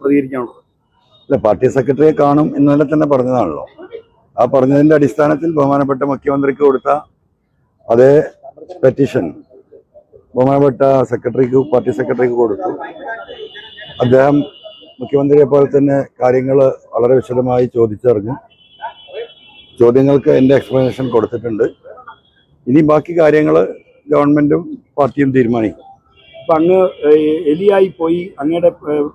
പ്രതികരിക്കാനുള്ളത് അല്ല പാർട്ടി സെക്രട്ടറിയെ കാണും ഇന്നലെ തന്നെ പറഞ്ഞതാണല്ലോ. ആ പറഞ്ഞതിന്റെ അടിസ്ഥാനത്തിൽ ബഹുമാനപ്പെട്ട മുഖ്യമന്ത്രിക്ക് കൊടുത്ത അതേ പെറ്റീഷൻ ബഹുമാനപ്പെട്ട സെക്രട്ടറിക്ക് പാർട്ടി സെക്രട്ടറിക്ക് കൊടുത്തു. അദ്ദേഹം മുഖ്യമന്ത്രിയെ പോലെ തന്നെ കാര്യങ്ങൾ വളരെ വിശദമായി ചോദിച്ചറിഞ്ഞു. ചോദ്യങ്ങൾക്ക് എന്റെ എക്സ്പ്ലനേഷൻ കൊടുത്തിട്ടുണ്ട്. ഇനി ബാക്കി കാര്യങ്ങൾ ഗവൺമെന്റും പാർട്ടിയും തീരുമാനിക്കും. അപ്പൊ അങ്ങ് എലിയായി പോയി അങ്ങയുടെ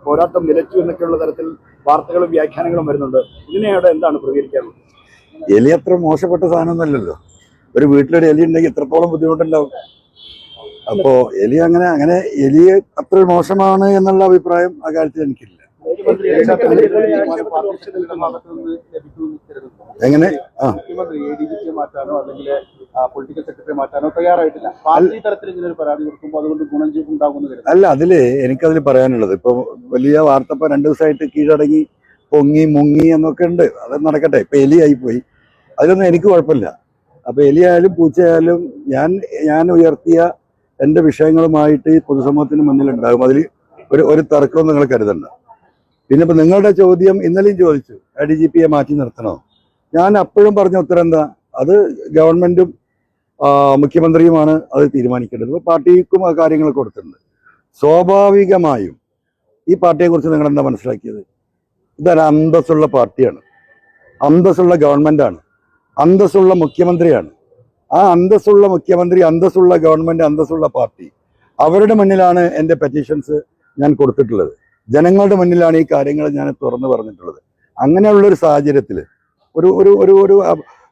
പോരാട്ടം നിലച്ചു എന്നൊക്കെയുള്ള തരത്തിൽ വാർത്തകളും വ്യാഖ്യാനങ്ങളും വരുന്നുണ്ട്. ഇതിനെയോടെ എന്താണ് പ്രതികരിക്കാനുള്ളത്? എലി അത്ര മോശപ്പെട്ട സാധനമൊന്നുമല്ലല്ലോ. ഒരു വീട്ടിലൊരു എലി ഉണ്ടെങ്കിൽ എത്രത്തോളം ബുദ്ധിമുട്ടുണ്ടാവും. അപ്പോ എലി അങ്ങനെ അങ്ങനെ എലി അത്ര മോശമാണ് എന്നുള്ള അഭിപ്രായം ആ കാര്യത്തിൽ എനിക്കില്ല. എങ്ങനെ? ആ. പൊളിറ്റിക്കൽ സെക്രട്ടറി മാറ്റാനോ തയ്യാറായിട്ടില്ല. പാർട്ടി തലത്തിൽ ഇങ്ങനെ ഒരു പരാതി കൊടുക്കുമ്പോൾ അതുകൊണ്ട് ഗുണം ഉണ്ടാകുമെന്ന് കരുതുന്നു. അല്ല അതിൽ എനിക്കതിൽ പറയാനുള്ളത്. ഇപ്പൊ വലിയ വാർത്ത ഇപ്പൊ രണ്ടു ദിവസമായിട്ട് കീഴടങ്ങി പൊങ്ങി മുങ്ങി എന്നൊക്കെ ഉണ്ട്. അത് നടക്കട്ടെ. ഇപ്പൊ എലിയായി പോയി അതിലൊന്നും എനിക്ക് കുഴപ്പമില്ല. അപ്പൊ എലിയായാലും പൂച്ചയായാലും ഞാൻ ഞാൻ ഉയർത്തിയ എന്റെ വിഷയങ്ങളുമായിട്ട് ഈ പൊതുസമൂഹത്തിന് മുന്നിൽ ഉണ്ടാകും അതിൽ ഒരു ഒരു തർക്കവും നിങ്ങൾ കരുതണ്ട. പിന്നെ ഇപ്പൊ നിങ്ങളുടെ ചോദ്യം ഇന്നലെയും ചോദിച്ചു. ഐ ഡി ജി പിയെ മാറ്റി നിർത്തണോ? ഞാൻ അപ്പോഴും പറഞ്ഞ ഉത്തരം എന്താ? അത് ഗവൺമെന്റും മുഖ്യമന്ത്രിയുമാണ് അത് തീരുമാനിക്കേണ്ടത്. പാർട്ടിക്കും ആ കാര്യങ്ങൾ കൊടുത്തിട്ടുണ്ട്. സ്വാഭാവികമായും ഈ പാർട്ടിയെക്കുറിച്ച് നിങ്ങൾ എന്താ മനസ്സിലാക്കിയത്? ഇതൊരു അന്തസ്സുള്ള പാർട്ടിയാണ്. അന്തസ്സുള്ള ഗവൺമെന്റാണ് അന്തസ്സുള്ള മുഖ്യമന്ത്രിയാണ്. ആ അന്തസ്സുള്ള മുഖ്യമന്ത്രി അന്തസ്സുള്ള ഗവൺമെന്റ് അന്തസ്സുള്ള പാർട്ടി അവരുടെ മുന്നിലാണ് എന്റെ പെറ്റീഷൻസ് ഞാൻ കൊടുത്തിട്ടുള്ളത്. ജനങ്ങളുടെ മുന്നിലാണ് ഈ കാര്യങ്ങൾ ഞാൻ തുറന്നു പറഞ്ഞിട്ടുള്ളത്. അങ്ങനെയുള്ള ഒരു സാഹചര്യത്തിൽ ഒരു ഒരു ഒരു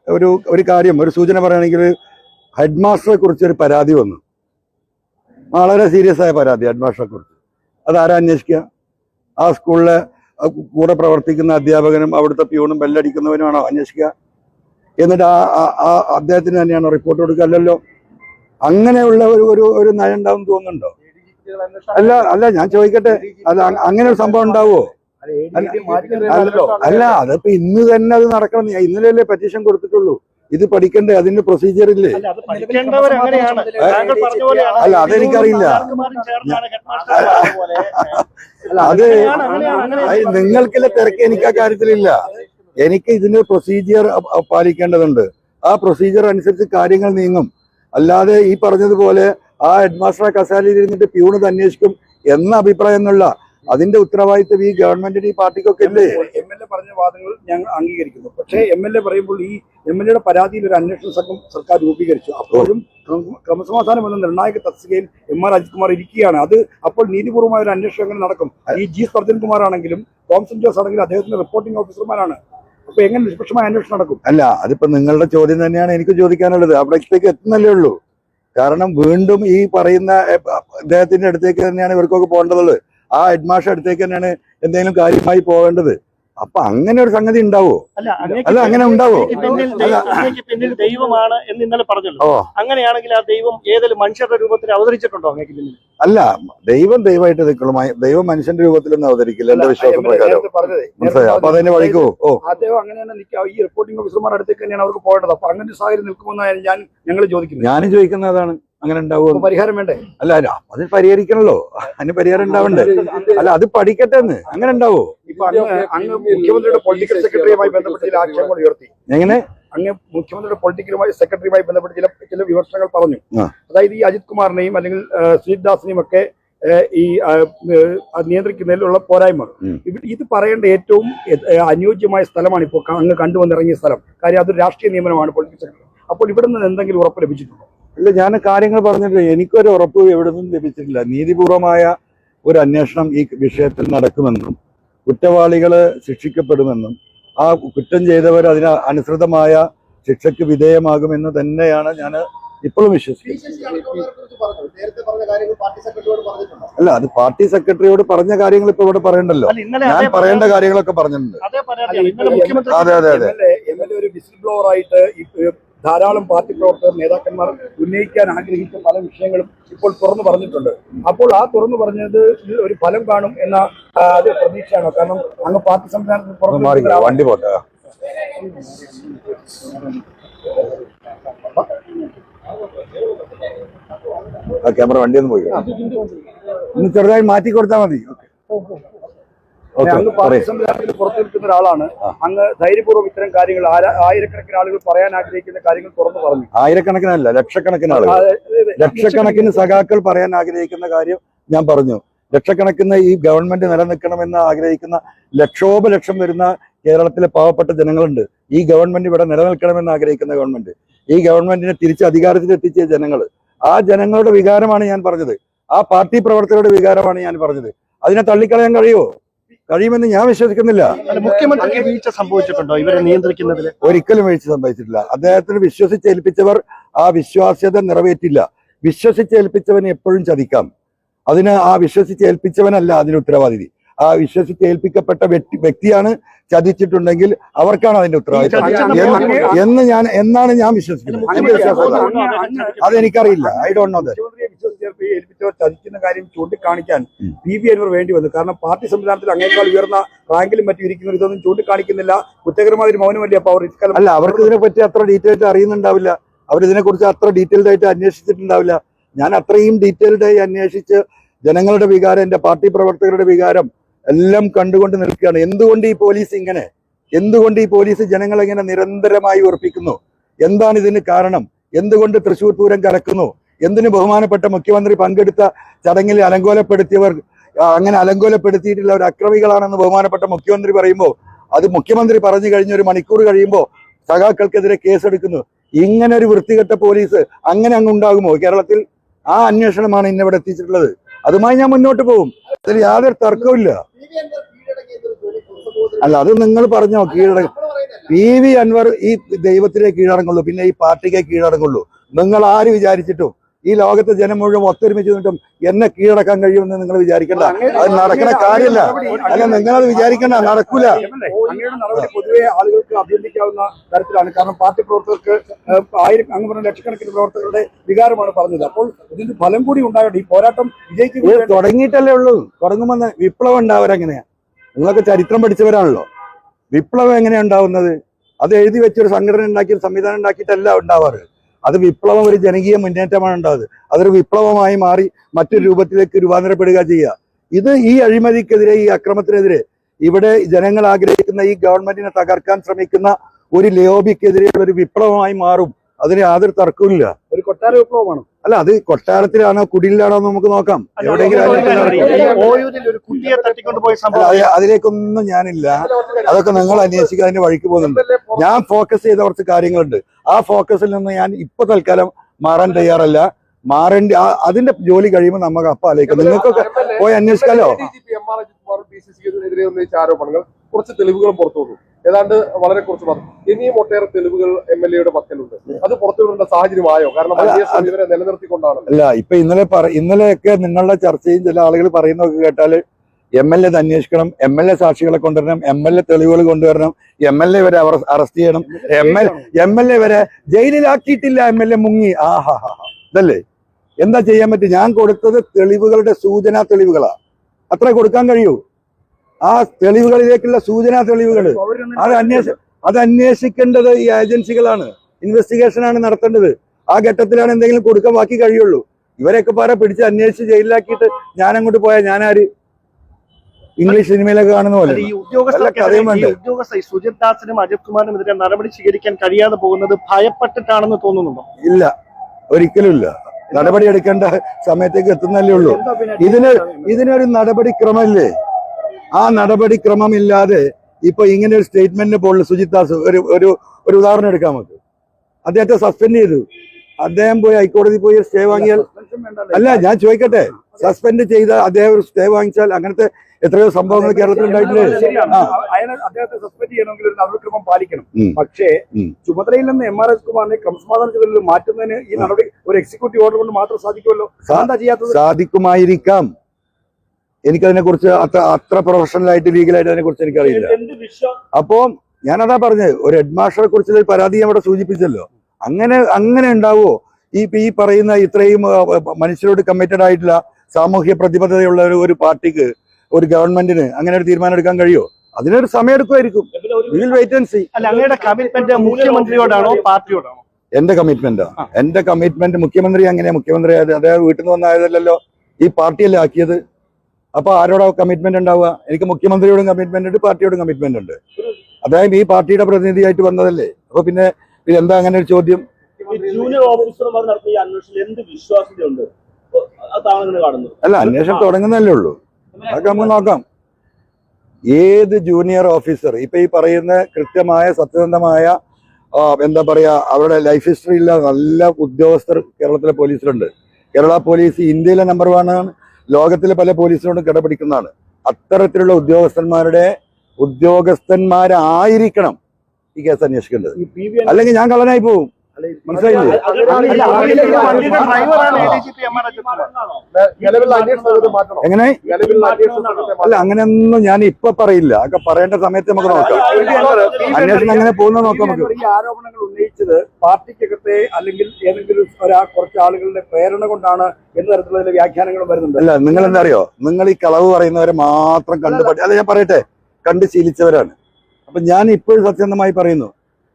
ഒരു ഒരു കാര്യം ഒരു സൂചന പറയുകയാണെങ്കിൽ ഹെഡ് മാസ്റ്ററെ കുറിച്ച് ഒരു പരാതി വന്നു വളരെ സീരിയസ് ആയ പരാതി ഹെഡ് മാസ്റ്ററെ കുറിച്ച് അതാരാ അന്വേഷിക്കുക ആ സ്കൂളിലെ കൂടെ പ്രവർത്തിക്കുന്ന അധ്യാപകനും അവിടുത്തെ പ്യൂണും ബെല്ലടിക്കുന്നവനുമാണോ അന്വേഷിക്കുക എന്നിട്ട് ആ ആ- അദ്ദേഹത്തിന് തന്നെയാണോ റിപ്പോർട്ട് കൊടുക്കുക അല്ലല്ലോ അങ്ങനെയുള്ള ഒരു ഒരു ഒരു നയം ഉണ്ടാവും തോന്നുന്നുണ്ടോ അല്ല അല്ല ഞാൻ ചോദിക്കട്ടെ അല്ല അങ്ങനെ ഒരു സംഭവം ഉണ്ടാവോ അല്ലല്ലോ അല്ല അതിപ്പോ ഇന്ന് തന്നെ അത് നടക്കണം ഇന്നലെയല്ലേ പെറ്റീഷൻ കൊടുത്തിട്ടുള്ളൂ ഇത് പഠിക്കണ്ടേ? അതിന്റെ പ്രൊസീജിയർ ഇല്ലേ? അല്ല അതെനിക്കറിയില്ല. അത് നിങ്ങൾക്കുള്ള തിരക്ക് എനിക്ക് ആ കാര്യത്തിലില്ല. എനിക്ക് ഇതിന് പ്രൊസീജിയർ പാലിക്കേണ്ടതുണ്ട്. ആ പ്രൊസീജിയർ അനുസരിച്ച് കാര്യങ്ങൾ നീങ്ങും. അല്ലാതെ ഈ പറഞ്ഞതുപോലെ ആ ഹെഡ്മാസ്റ്റർ കസാലയിൽ ഇരുന്നിട്ട് പ്യൂണ് അന്വേഷിക്കും എന്ന അഭിപ്രായം എന്നുള്ള അതിന്റെ ഉത്തരവാദിത്വം ഈ ഗവൺമെന്റിന് ഈ പാർട്ടിക്കൊക്കെ ഇല്ലേ? എം എൽ എ പറഞ്ഞ വാദങ്ങൾ ഞങ്ങൾ അംഗീകരിക്കുന്നു. പക്ഷേ എം എൽ എ പറയുമ്പോൾ ഈ എം എൽ എയുടെ പരാതിയിൽ ഒരു അന്വേഷണ സംഘം സർക്കാർ രൂപീകരിച്ചു. അപ്പോഴും ക്രമ- ക്രമസമാധാനം എന്ന നിർണായക തസ്തികയിൽ എം ആർ അജിത് കുമാർ ഇരിക്കുകയാണ്. അത് അപ്പോൾ നീതിപൂർവമായ ഒരു അന്വേഷണം എങ്ങനെ നടക്കും. ഈ ജി സർജൻ കുമാർ ആണെങ്കിലും തോംസൺ ജോസ് ആണെങ്കിലും അദ്ദേഹത്തിന്റെ റിപ്പോർട്ടിംഗ് ഓഫീസർമാരാണ് അപ്പൊ എങ്ങനെ നിഷ്പക്ഷമായ അന്വേഷണം നടക്കും? അല്ല അതിപ്പോ നിങ്ങളുടെ ചോദ്യം തന്നെയാണ് എനിക്ക് ചോദിക്കാനുള്ളത്. അവിടേക്ക് എത്തുന്നല്ലേ ഉള്ളൂ. കാരണം വീണ്ടും ഈ പറയുന്ന അദ്ദേഹത്തിന്റെ അടുത്തേക്ക് തന്നെയാണ് ഇവർക്കൊക്കെ പോകേണ്ടതുള്ളത്. ആ ഹെഡ്മാസ്റ്റർ അടുത്തേക്ക് തന്നെയാണ് എന്തെങ്കിലും കാര്യമായി പോകേണ്ടത്. അപ്പൊ അങ്ങനെ ഒരു സംഗതി ഉണ്ടാവോ? അല്ല അല്ല, അങ്ങനെ ഉണ്ടാവോ? പിന്നിൽ അല്ല. ദൈവം- ദൈവമാണ് എന്ന് ഇന്നലെ പറഞ്ഞല്ലോ. അങ്ങനെയാണെങ്കിൽ ആ ദൈവം ഏതെങ്കിലും മനുഷ്യരുടെ രൂപത്തിൽ അവതരിച്ചിട്ടുണ്ടോ അല്ല ദൈവം ദൈവമായിട്ട് നിൽക്കുള്ളൂ ദൈവം മനുഷ്യന്റെ രൂപത്തിലൊന്നും അവതരിക്കില്ല. എന്റെ വിശ്വാസം പ്രകാരം? മനസ്സിലായോ? അപ്പൊ അതിന്റെ വഴിക്കോ? ഓ. അദ്ദേഹം അങ്ങനെയാണ് ഈ റിപ്പോർട്ടിംഗ് ഓഫീസർമാർ അടുത്തേക്ക് തന്നെയാണ് അവർക്ക് പോകേണ്ടത്. അപ്പൊ അങ്ങനെ ഒരു സാഹചര്യം നിൽക്കുമെന്നാണ് ഞാൻ ഞങ്ങൾ ചോദിക്കുന്നത്. ഞാനും ചോദിക്കുന്ന അതാണ്. അങ്ങനെ ഉണ്ടാവും പരിഹാരം വേണ്ടേ? അല്ല അല്ല അത് പരിഹരിക്കണല്ലോ. അതിന് പരിഹാരം ഉണ്ടാവണ്ടേ? അല്ല അത് പഠിക്കട്ടെ എന്ന് അങ്ങനെ ഉണ്ടാവോ? മുഖ്യമന്ത്രിയുടെ പൊളിറ്റിക്കൽ സെക്രട്ടറിയുമായി ബന്ധപ്പെട്ട് ചില ആക്ഷേപങ്ങൾ ഉയർത്തി. എങ്ങനെ? അങ്ങ് മുഖ്യമന്ത്രിയുടെ പൊളിറ്റിക്കലുമായി സെക്രട്ടറിയുമായി ബന്ധപ്പെട്ട് ചില ചില വിമർശനങ്ങൾ പറഞ്ഞു. അതായത് ഈ അജിത് കുമാറിനെയും അല്ലെങ്കിൽ സുജിത് ദാസിനെയും ഒക്കെ ഈ നിയന്ത്രിക്കുന്നതിലുള്ള പോരായ്മ ഇത് പറയേണ്ട ഏറ്റവും അനുയോജ്യമായ സ്ഥലമാണ് ഇപ്പോൾ അങ്ങ് കണ്ടുവന്നിറങ്ങിയ സ്ഥലം. കാര്യം അതൊരു രാഷ്ട്രീയ നിയമനമാണ് പൊളിറ്റിക്കൽ സെക്രട്ടറി അപ്പോൾ ഇവിടെ നിന്ന് എന്തെങ്കിലും ഉറപ്പ് ലഭിച്ചിട്ടുണ്ടോ? ഇല്ല ഞാൻ കാര്യങ്ങൾ പറഞ്ഞിട്ട് എനിക്കൊരു ഉറപ്പ് എവിടെ നിന്നും ലഭിച്ചിട്ടില്ല. നീതിപൂർവമായ ഒരു അന്വേഷണം ഈ വിഷയത്തിൽ നടക്കുമെന്നും കുറ്റവാളികൾ ശിക്ഷിക്കപ്പെടുമെന്നും ആ കുറ്റം ചെയ്തവർ അതിന് അനുസൃതമായ ശിക്ഷയ്ക്ക് വിധേയമാകുമെന്ന് തന്നെയാണ് ഞാൻ ഇപ്പോഴും വിശ്വസിക്കുന്നത്. നേരത്തെ പറഞ്ഞ കാര്യങ്ങൾ പാർട്ടി സെക്രട്ടറിയോട് പറഞ്ഞിട്ടുണ്ടോ അല്ല അത് പാർട്ടി സെക്രട്ടറിയോട് പറഞ്ഞ കാര്യങ്ങൾ ഇപ്പൊ ഇവിടെ പറയണ്ടല്ലോ. ഞാൻ പറയേണ്ട കാര്യങ്ങളൊക്കെ പറഞ്ഞിട്ടുണ്ട്. അതേ അതെ അതെ അതെ. എം എൽ എ ഒരു വിസിൽ ബ്ലോവർ ആയിട്ട് ധാരാളം പാർട്ടി പ്രവർത്തകർ നേതാക്കന്മാർ ഉന്നയിക്കാൻ ആഗ്രഹിച്ച പല വിഷയങ്ങളും ഇപ്പോൾ തുറന്നു പറഞ്ഞിട്ടുണ്ട്. അപ്പോൾ ആ തുറന്നു പറഞ്ഞത് ഒരു ഫലം കാണും എന്ന അത് പ്രതീക്ഷയാണോ. കാരണം അങ്ങ് പാർട്ടി സംവിധാനത്തിൽ പുറത്ത് വണ്ടി പോട്ടെ. ആ ക്യാമറ വണ്ടി ഒന്ന് പോയി ഒന്ന് ചെറുതായി മാറ്റി കൊടുത്താൽ മതി. ഓക്കെ അങ്ങ് പാർട്ടി സംവിധാനത്തിൽ പുറത്തു നിൽക്കുന്ന ഒരാളാണ്. അങ്ങ് ധൈര്യപൂർവം ഇത്തരം കാര്യങ്ങൾ ആയിരക്കണക്കിന് ആളുകൾ പറയാൻ ആഗ്രഹിക്കുന്ന കാര്യങ്ങൾ തുറന്നു പറഞ്ഞു. ആയിരക്കണക്കിനല്ല ലക്ഷക്കണക്കിന് ആളുകൾ. ലക്ഷക്കണക്കിന് സഖാക്കൾ പറയാൻ ആഗ്രഹിക്കുന്ന കാര്യം ഞാൻ പറഞ്ഞു. ലക്ഷക്കണക്കിന് ഈ ഗവൺമെന്റ് നിലനിൽക്കണമെന്ന് ആഗ്രഹിക്കുന്ന ലക്ഷോപലക്ഷം വരുന്ന കേരളത്തിലെ പാവപ്പെട്ട ജനങ്ങളുണ്ട്. ഈ ഗവൺമെന്റ് ഇവിടെ നിലനിൽക്കണമെന്ന് ആഗ്രഹിക്കുന്ന ഗവൺമെന്റ്. ഈ ഗവൺമെന്റിനെ തിരിച്ച് അധികാരത്തിൽ എത്തിച്ച ജനങ്ങൾ ആ ജനങ്ങളുടെ വികാരമാണ് ഞാൻ പറഞ്ഞത്. ആ പാർട്ടി പ്രവർത്തകരുടെ വികാരമാണ് ഞാൻ പറഞ്ഞത്. അതിനെ തള്ളിക്കളയാൻ കഴിയുമോ? കഴിയുമെന്ന് ഞാൻ വിശ്വസിക്കുന്നില്ല. മുഖ്യമന്ത്രിക്ക് വീഴ്ച സംഭവിച്ചിട്ടുണ്ടോ? ഇവരെ നിയന്ത്രിക്കുന്നതിൽ ഒരിക്കലും വീഴ്ച സംഭവിച്ചിട്ടില്ല. അദ്ദേഹത്തിന് വിശ്വസിച്ചേൽപ്പിച്ചവർ ആ വിശ്വാസ്യത നിറവേറ്റില്ല. വിശ്വസിച്ചേൽപ്പിച്ചവനെ എപ്പോഴും ചതിക്കാം. അതിന് ആ വിശ്വസിച്ചേൽപ്പിച്ചവനല്ല അതിന് ഉത്തരവാദിതി. ആ വിശ്വസിച്ചേൽപ്പിക്കപ്പെട്ട വ്യക്തി വ്യക്തിയാണ് ചതിച്ചിട്ടുണ്ടെങ്കിൽ അവർക്കാണ് അതിന്റെ ഉത്തരവാദിത്വം. എന്ന് ഞാൻ എന്നാണ് ഞാൻ വിശ്വസിക്കുന്നത്. അതെനിക്കറിയില്ല. ഐ ഡോണ്ട് നോ ദാറ്റ് വിശ്വസിച്ചേർപ്പ് ചതിക്കുന്ന കാര്യം ചൂണ്ടിക്കാണിക്കാൻ. പി വി അൻവർ വേണ്ടി വന്നു. കാരണം പാർട്ടി സംവിധാനത്തിൽ അങ്ങേക്കാൾ ഉയർന്ന റാങ്കിലും മറ്റും ഇരിക്കുന്നവർ ഇതൊന്നും ചൂണ്ടിക്കാണിക്കുന്നില്ല. കുറ്റകരമായ ഒരു മൗനമല്ലേ അപ്പൊ അവർ ഇക്കാലം അല്ല അവർക്ക് ഇതിനെപ്പറ്റി അത്ര ഡീറ്റെയിൽ ആയിട്ട് അറിയുന്നുണ്ടാവില്ല. അവരിതിനെ കുറിച്ച് അത്ര ഡീറ്റെയിൽഡ് ആയിട്ട് അന്വേഷിച്ചിട്ടുണ്ടാവില്ല. ഞാൻ അത്രയും ഡീറ്റെയിൽഡ് ആയി അന്വേഷിച്ച് ജനങ്ങളുടെ വികാരം എന്റെ പാർട്ടി പ്രവർത്തകരുടെ വികാരം എല്ലാം കണ്ടുകൊണ്ട് നിൽക്കുകയാണ്. എന്തുകൊണ്ട് ഈ പോലീസ് ഇങ്ങനെ? എന്തുകൊണ്ട് ഈ പോലീസ് ജനങ്ങളെങ്ങനെ നിരന്തരമായി ഉറപ്പിക്കുന്നു? എന്താണ് ഇതിന് കാരണം? എന്തുകൊണ്ട് തൃശൂർ പൂരം കലക്കുന്നു? എന്തിന് ബഹുമാനപ്പെട്ട മുഖ്യമന്ത്രി പങ്കെടുത്ത ചടങ്ങിൽ അലങ്കോലപ്പെടുത്തിയവർ അങ്ങനെ അലങ്കോലപ്പെടുത്തിയിട്ടുള്ള ഒരു അക്രമികളാണെന്ന് ബഹുമാനപ്പെട്ട മുഖ്യമന്ത്രി പറയുമ്പോൾ അത് മുഖ്യമന്ത്രി പറഞ്ഞു കഴിഞ്ഞ ഒരു മണിക്കൂർ കഴിയുമ്പോൾ സഖാക്കൾക്കെതിരെ കേസെടുക്കുന്നു. ഇങ്ങനെ ഒരു വൃത്തികെട്ട പോലീസ് അങ്ങനെ അങ്ങ് ഉണ്ടാകുമോ? കേരളത്തിൽ ആ അന്വേഷണമാണ് ഇന്നിവിടെ എത്തിച്ചിട്ടുള്ളത്. അതുമായി ഞാൻ മുന്നോട്ട് പോകും. അതിൽ യാതൊരു തർക്കവും അല്ല അത് നിങ്ങൾ പറഞ്ഞോ? കീഴട പി വി അൻവർ ഈ ദൈവത്തിലേ കീഴടങ്ങുള്ളൂ പിന്നെ ഈ പാർട്ടിക്കേ കീഴടങ്ങുള്ളൂ. നിങ്ങൾ ആര് വിചാരിച്ചിട്ടും ഈ ലോകത്തെ ജനം മുഴുവൻ ഒത്തൊരുമിച്ച് നിന്നിട്ടും എന്നെ കീഴടക്കാൻ കഴിയുമെന്ന് നിങ്ങൾ വിചാരിക്കണ്ട. അത് നടക്കണ കാര്യമല്ല. അല്ല നിങ്ങളത് വിചാരിക്കണ്ട നടക്കൂല. പൊതുവെ ആളുകൾക്ക് അഭിനന്ദിക്കാവുന്ന തരത്തിലാണ്. കാരണം പാർട്ടി പ്രവർത്തകർക്ക് ആയിരം അങ്ങ് പറഞ്ഞ ലക്ഷക്കണക്കിന് പ്രവർത്തകരുടെ വികാരമാണ് പറഞ്ഞത്. അപ്പോൾ ഇതിന്റെ ഫലം കൂടി ഉണ്ടാകട്ടെ ഈ പോരാട്ടം വിജയിക്കുക തുടങ്ങിയിട്ടല്ലേ ഉള്ളൂ. തുടങ്ങുമെന്ന് വിപ്ലവം ഉണ്ടാവരെങ്ങനെയാ നിങ്ങളൊക്കെ ചരിത്രം പഠിച്ചവരാണല്ലോ. വിപ്ലവം എങ്ങനെയാ ഉണ്ടാവുന്നത്? അത് എഴുതി വെച്ചൊരു സംഘടന ഉണ്ടാക്കി സംവിധാനം ഉണ്ടാക്കിയിട്ടല്ല ഉണ്ടാവാറ്. അത് വിപ്ലവം ഒരു ജനകീയ മുന്നേറ്റമാണ് ഉണ്ടാവുന്നത് അതൊരു വിപ്ലവമായി മാറി മറ്റൊരു രൂപത്തിലേക്ക് രൂപാന്തരപ്പെടുക ചെയ്യുക. ഇത് ഈ അഴിമതിക്കെതിരെ ഈ അക്രമത്തിനെതിരെ ഇവിടെ ജനങ്ങൾ ആഗ്രഹിക്കുന്ന ഈ ഗവൺമെന്റിനെ തകർക്കാൻ ശ്രമിക്കുന്ന ഒരു ലോബിക്കെതിരെ ഒരു വിപ്ലവമായി മാറും. അതിന് യാതൊരു തർക്കമില്ല ഒരു കൊട്ടാര വിപ്ലവമാണ്? അല്ല അത് കൊട്ടാരത്തിലാണോ കുടിലാണോ നമുക്ക് നോക്കാം. എവിടെയെങ്കിലും അതിലേക്കൊന്നും ഞാനില്ല. അതൊക്കെ നിങ്ങൾ അന്വേഷിക്കുക അതിന്റെ വഴിക്ക് പോകുന്നുണ്ട്. ഞാൻ ഫോക്കസ് ചെയ്ത കുറച്ച് കാര്യങ്ങളുണ്ട്. ആ ഫോക്കസിൽ നിന്ന് ഞാൻ ഇപ്പൊ തൽക്കാലം മാറാൻ തയ്യാറല്ല. മാറേണ്ടി ആ- അതിന്റെ ജോലി കഴിയുമ്പോൾ നമുക്ക് അപ്പ ആലോചിക്കാം. നിങ്ങൾക്കൊക്കെ പോയി അന്വേഷിക്കാലോ? കുറച്ച് തെളിവുകളും പുറത്തു വന്നു. ഏതാണ്ട് വളരെ കുറച്ച് മാത്രം ഇനിയും ഒട്ടേറെ തെളിവുകൾ എം എൽ എയുടെ പക്കലുണ്ട്. അത് പുറത്തുവിടേണ്ട സാഹചര്യമായോ? കാരണം ഇവരെ നിലനിർത്തിക്കൊണ്ടാണ്. അല്ല ഇപ്പൊ ഇന്നലെ ഇന്നലെയൊക്കെ നിങ്ങളുടെ ചർച്ചയും ചില ആളുകൾ പറയുന്നതൊക്കെ കേട്ടാൽ എം എൽ എ അന്വേഷിക്കണം എം എൽ എ സാക്ഷികളെ കൊണ്ടുവരണം എം എൽ എ തെളിവുകൾ കൊണ്ടുവരണം എം എൽ എ വരെ അറസ്റ്റ് ചെയ്യണം M L M L A വരെ ജയിലിലാക്കിയിട്ടില്ല എം എൽ എ മുങ്ങി. ആഹാ ഹാ ഹാ. ഇതല്ലേ? എന്താ ചെയ്യാൻ പറ്റും? ഞാൻ കൊടുത്തത് തെളിവുകളുടെ സൂചനാ തെളിവുകളാ. അത്ര കൊടുക്കാൻ കഴിയൂ? ആ തെളിവുകളിലേക്കുള്ള സൂചനാ തെളിവുകൾ അത് അന്വേഷ അത് അന്വേഷിക്കേണ്ടത് ഈ ഏജൻസികളാണ്. ഇൻവെസ്റ്റിഗേഷൻ ആണ് നടത്തേണ്ടത്. ആ ഘട്ടത്തിലാണ് എന്തെങ്കിലും കൊടുക്കാൻ ബാക്കി കഴിയുള്ളൂ. ഇവരെയൊക്കെ പാറ പിടിച്ച് അന്വേഷിച്ച് ജയിലിലാക്കിയിട്ട് ഞാൻ അങ്ങോട്ട് പോയാൽ ഞാനാര്? ഇംഗ്ലീഷ് സിനിമയിലൊക്കെ കാണുന്ന പോലെ. ഈ അജിത് കുമാറിനും എതിരെ ഉദ്യോഗസ്ഥ ഈ സുജിത് ദാസിനും അജിത് കുമാറിനുമെതിരെ നടപടി സ്വീകരിക്കാൻ കഴിയാതെ പോകുന്നത് ഭയപ്പെട്ടിട്ടാണെന്ന് തോന്നുന്നുണ്ടോ? ഇല്ല. ഒരിക്കലും ഇല്ല. നടപടി എടുക്കേണ്ട സമയത്തേക്ക് എത്തുന്നല്ലേ ഉള്ളൂ. ഇതിന് ഇതിനൊരു നടപടിക്രമമില്ലേ ആ നടപടിക്രമമില്ലാതെ ഇപ്പൊ ഇങ്ങനെ ഒരു സ്റ്റേറ്റ്മെന്റ് പോലുള്ള സുജിത് ദാസ് ഒരു ഒരു ഒരു ഉദാഹരണം എടുക്കാം നമുക്ക്. അദ്ദേഹത്തെ സസ്പെൻഡ് ചെയ്തു. അദ്ദേഹം പോയി ഹൈക്കോടതി പോയി സ്റ്റേ വാങ്ങിയാൽ അല്ല ഞാൻ ചോദിക്കട്ടെ. സസ്പെൻഡ് ചെയ്ത അദ്ദേഹം ഒരു സ്റ്റേ വാങ്ങിച്ചാൽ അങ്ങനത്തെ എത്രയോ സംഭവങ്ങൾ കേരളത്തിൽ ഉണ്ടായിട്ടുണ്ട് ശരിയാണ്. ആ. സസ്പെൻഡ് ചെയ്യണമെങ്കിൽ ഒരു നടപടിക്രമം പാലിക്കണം. പക്ഷേ. ചുമതലയിൽ നിന്ന് എം ആർ എസ് കുമാറിനെ ക്രമസമാധാന ചുമതലയിൽ മാറ്റുന്നതിന് ഈ നടപടി ഒരു എക്സിക്യൂട്ടീവ് ഓർഡർ കൊണ്ട് മാത്രം സാധിക്കുമല്ലോ? സാധിക്കുമായിരിക്കാം. എനിക്കതിനെ കുറിച്ച് അത്ര അത്ര പ്രൊഫഷണൽ ആയിട്ട് ലീഗലായിട്ട് അതിനെ കുറിച്ച് എനിക്കറിയില്ല അപ്പോ ഞാൻ അപ്പോ ഞാനതാ പറഞ്ഞത് ഒരു ഹെഡ് മാസ്റ്ററെ കുറിച്ചുള്ള പരാതി ഞാൻ ഇവിടെ സൂചിപ്പിച്ചല്ലോ. അങ്ങനെ അങ്ങനെ ഉണ്ടാവുമോ ഈ ഈ പറയുന്ന ഇത്രയും മനുഷ്യരോട് കമ്മിറ്റഡ് ആയിട്ടുള്ള സാമൂഹ്യ പ്രതിബദ്ധതയുള്ള ഒരു ഒരു പാർട്ടിക്ക് ഒരു ഗവൺമെന്റിന് അങ്ങനെ ഒരു തീരുമാനം എടുക്കാൻ കഴിയുമോ അതിനൊരു സമയം എടുക്കുമായിരിക്കും വിൽ വെയിറ്റ് അല്ല അങ്ങയുടെ കമ്മിറ്റ്മെന്റ് മുഖ്യമന്ത്രിയോടാണോ പാർട്ടിയോടാണോ? എന്റെ കമ്മിറ്റ്മെന്റാ. എന്റെ കമ്മിറ്റ്മെന്റ് മുഖ്യമന്ത്രി അങ്ങനെയാ. മുഖ്യമന്ത്രി അതായത് വീട്ടിൽ നിന്ന് വന്നായതല്ലോ ഈ പാർട്ടിയല്ലേ ആക്കിയത്? അപ്പൊ ആരോടാ കമ്മിറ്റ്മെന്റ് ഉണ്ടാവുക? എനിക്ക് മുഖ്യമന്ത്രിയോടും കമ്മിറ്റ്മെന്റ് ഉണ്ട് പാർട്ടിയോടും കമ്മിറ്റ്മെന്റ് ഉണ്ട്. അതായത് ഈ പാർട്ടിയുടെ പ്രതിനിധിയായിട്ട് വന്നതല്ലേ? അപ്പൊ പിന്നെ ഇതെന്താ എന്താ അങ്ങനെ ഒരു ചോദ്യം? ജൂനിയർ ഓഫീസർമാർ നടത്തിയ ഈ അന്വേഷണത്തിൽ എന്ത് വിശ്വാസ്യതയുണ്ട്? അല്ല അന്വേഷണം തുടങ്ങുന്നല്ലേ ഉള്ളൂ. അതൊക്കെ നമുക്ക് നോക്കാം. ഏത് ജൂനിയർ ഓഫീസർ ഇപ്പൊ ഈ പറയുന്ന കൃത്യമായ സത്യസന്ധമായ എന്താ പറയാ അവരുടെ ലൈഫ് ഹിസ്റ്ററിയില്ല നല്ല ഉദ്യോഗസ്ഥർ കേരളത്തിലെ പോലീസിലുണ്ട്. കേരള പോലീസ് ഇന്ത്യയിലെ നമ്പർ വൺ ആണ്. ലോകത്തിലെ പല പോലീസിനോടും കിടപിടിക്കുന്നതാണ്. അത്തരത്തിലുള്ള ഉദ്യോഗസ്ഥന്മാരുടെ ഉദ്യോഗസ്ഥന്മാരായിരിക്കണം ഈ കേസ് അന്വേഷിക്കേണ്ടത്. അല്ലെങ്കിൽ ഞാൻ കള്ളനായി പോകും എങ്ങനെ? അല്ല അങ്ങനെയൊന്നും ഞാൻ ഇപ്പൊ പറയില്ല. അതൊക്കെ പറയേണ്ട സമയത്ത് നമുക്ക് നോക്കാം. അന്വേഷണം അങ്ങനെ പോകുന്ന നോക്കാം നമുക്ക്. ഈ ആരോപണങ്ങൾ ഉന്നയിച്ചത് പാർട്ടിക്കകത്തെ അല്ലെങ്കിൽ ഏതെങ്കിലും ഒരാ കുറച്ച് ആളുകളുടെ പ്രേരണ കൊണ്ടാണ് എന്ന തരത്തിലുള്ള വ്യാഖ്യാനങ്ങളും വരുന്നുണ്ട്. അല്ല നിങ്ങൾ എന്താ അറിയോ നിങ്ങൾ ഈ കളവ് പറയുന്നവരെ മാത്രം കണ്ടു അല്ല ഞാൻ പറയട്ടെ. കണ്ട് ശീലിച്ചവരാണ്. അപ്പൊ ഞാൻ ഇപ്പോഴും സത്യസന്ധമായി പറയുന്നു.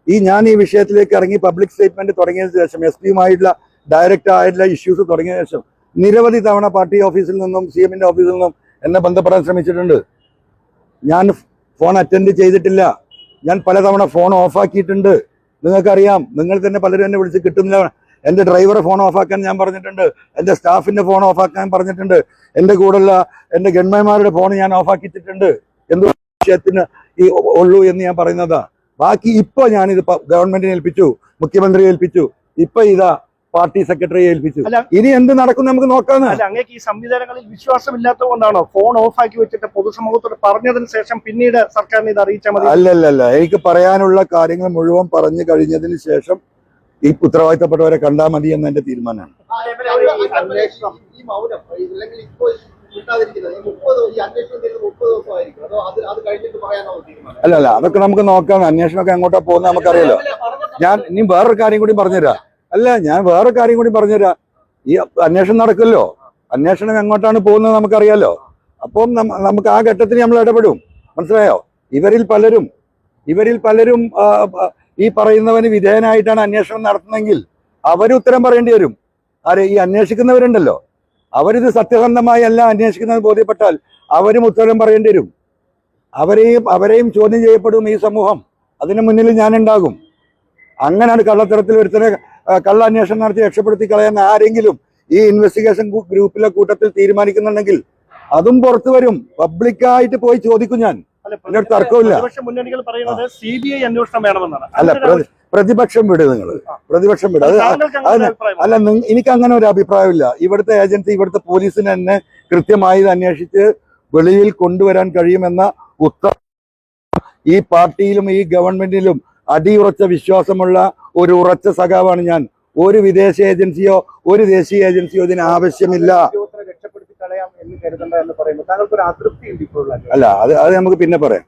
ഈ ഞാൻ ഈ വിഷയത്തിലേക്ക് ഇറങ്ങി പബ്ലിക് സ്റ്റേറ്റ്മെന്റ് തുടങ്ങിയതിനു ശേഷം എസ് പിയുമായിട്ടുള്ള ഡയറക്റ്റ് ആയിട്ടുള്ള ഇഷ്യൂസ് തുടങ്ങിയ ശേഷം നിരവധി തവണ പാർട്ടി ഓഫീസിൽ നിന്നും സി എമ്മിന്റെ ഓഫീസിൽ നിന്നും എന്നെ ബന്ധപ്പെടാൻ ശ്രമിച്ചിട്ടുണ്ട്. ഞാൻ ഫോൺ അറ്റൻഡ് ചെയ്തിട്ടില്ല. ഞാൻ പലതവണ ഫോൺ ഓഫാക്കിയിട്ടുണ്ട് നിങ്ങൾക്കറിയാം നിങ്ങൾ തന്നെ പലരും എന്നെ വിളിച്ച് കിട്ടുന്നില്ല. എന്റെ ഡ്രൈവറെ ഫോൺ ഓഫാക്കാൻ ഞാൻ പറഞ്ഞിട്ടുണ്ട്. എന്റെ സ്റ്റാഫിന്റെ ഫോൺ ഓഫാക്കാൻ പറഞ്ഞിട്ടുണ്ട്. എന്റെ കൂടെയുള്ള എന്റെ ഗൺമാന്മാരുടെ ഫോൺ ഞാൻ ഓഫാക്കിയിട്ടുണ്ട് എന്ത് വിഷയത്തിന് ഈ ഉള്ളൂ എന്ന് ഞാൻ പറയുന്നതാ? ബാക്കി ഇപ്പോൾ ഞാനിത് ഗവൺമെന്റിനെ ഏൽപ്പിച്ചു മുഖ്യമന്ത്രിയെ ഏൽപ്പിച്ചു ഇപ്പൊ ഇതാ പാർട്ടി സെക്രട്ടറിയെ ഏൽപ്പിച്ചു. ഇനി എന്ത് നടക്കും നമുക്ക് നോക്കാന്ന്? അല്ല അങ്ങേക്ക് ഈ സംവിധാനങ്ങളിൽ വിശ്വാസമില്ലാത്തത് കൊണ്ടാണോ ഫോൺ ഓഫ് ആക്കി വെച്ചിട്ട് പൊതുസമൂഹത്തോട് പറഞ്ഞതിന് ശേഷം പിന്നീട് സർക്കാരിനെ ഇത് അറിയിച്ചാൽ മതി? അല്ലല്ലല്ല എനിക്ക് പറയാനുള്ള കാര്യങ്ങൾ മുഴുവൻ പറഞ്ഞു കഴിഞ്ഞതിന് ശേഷം ഈ ഉത്തരവാദിത്തപ്പെട്ടവരെ കണ്ടാൽ മതി എന്ന എന്റെ തീരുമാനമാണ് അല്ല അല്ല അതൊക്കെ നമുക്ക് നോക്കാം. അന്വേഷണമൊക്കെ എങ്ങോട്ടാ പോകുന്നത് നമുക്കറിയാലോ. ഞാൻ ഇനി വേറൊരു കാര്യം കൂടി പറഞ്ഞുതരാം. അല്ല ഞാൻ വേറെ കാര്യം കൂടി പറഞ്ഞുതരാം. ഈ അന്വേഷണം നടക്കുമല്ലോ. അന്വേഷണം എങ്ങോട്ടാണ് പോകുന്നത് നമുക്കറിയാലോ. അപ്പം നമുക്ക് ആ ഘട്ടത്തിൽ നമ്മൾ ഇടപെടും. മനസ്സിലായോ? ഇവരിൽ പലരും ഇവരിൽ പലരും ഈ പറയുന്നവന് വിധേയനായിട്ടാണ് അന്വേഷണം നടത്തുന്നതെങ്കിൽ അവർ ഉത്തരം പറയേണ്ടി വരും. ആരെ ഈ അന്വേഷിക്കുന്നവരുണ്ടല്ലോ. അവരിത് സത്യസന്ധമായി അല്ല അന്വേഷിക്കുന്നത് ബോധ്യപ്പെട്ടാൽ അവരും ഉത്തരം പറയേണ്ടി വരും. അവരെയും അവരെയും ചോദ്യം ചെയ്യപ്പെടും ഈ സമൂഹം. അതിന് മുന്നിൽ ഞാനുണ്ടാകും. അങ്ങനെയാണ് കള്ളത്തരത്തിൽ ഒരുത്തനെ ആ, കള്ള അന്വേഷണം നടത്തി രക്ഷപ്പെടുത്തി കളയാൻ ആരെങ്കിലും ഈ ഇൻവെസ്റ്റിഗേഷൻ ഗ്രൂപ്പിലെ കൂട്ടത്തിൽ തീരുമാനിക്കുന്നുണ്ടെങ്കിൽ അതും പുറത്തു വരും. പബ്ലിക്കായിട്ട് പോയി ചോദിക്കും ഞാൻ. തർക്കമില്ല അല്ല പ്രതിപക്ഷം വിട് നിങ്ങൾ. പ്രതിപക്ഷം വിട്. അത് താങ്കൾക്ക് അങ്ങനെ ഒരു അഭിപ്രായം അല്ല എനിക്ക് അങ്ങനെ ഒരു അഭിപ്രായമില്ല. ഇവിടുത്തെ ഏജൻസി ഇവിടുത്തെ പോലീസിന് തന്നെ കൃത്യമായി ഇത് അന്വേഷിച്ച് വെളിയിൽ കൊണ്ടുവരാൻ കഴിയുമെന്ന ഉത്ത ഈ പാർട്ടിയിലും ഈ ഗവൺമെന്റിലും അടിയുറച്ച വിശ്വാസമുള്ള ഒരു ഉറച്ച സഖാവാണ് ഞാൻ. ഒരു വിദേശ ഏജൻസിയോ ഒരു ദേശീയ ഏജൻസിയോ ഇതിന് ആവശ്യമില്ല. അല്ല അത് അത് നമുക്ക് പിന്നെ പറയാം.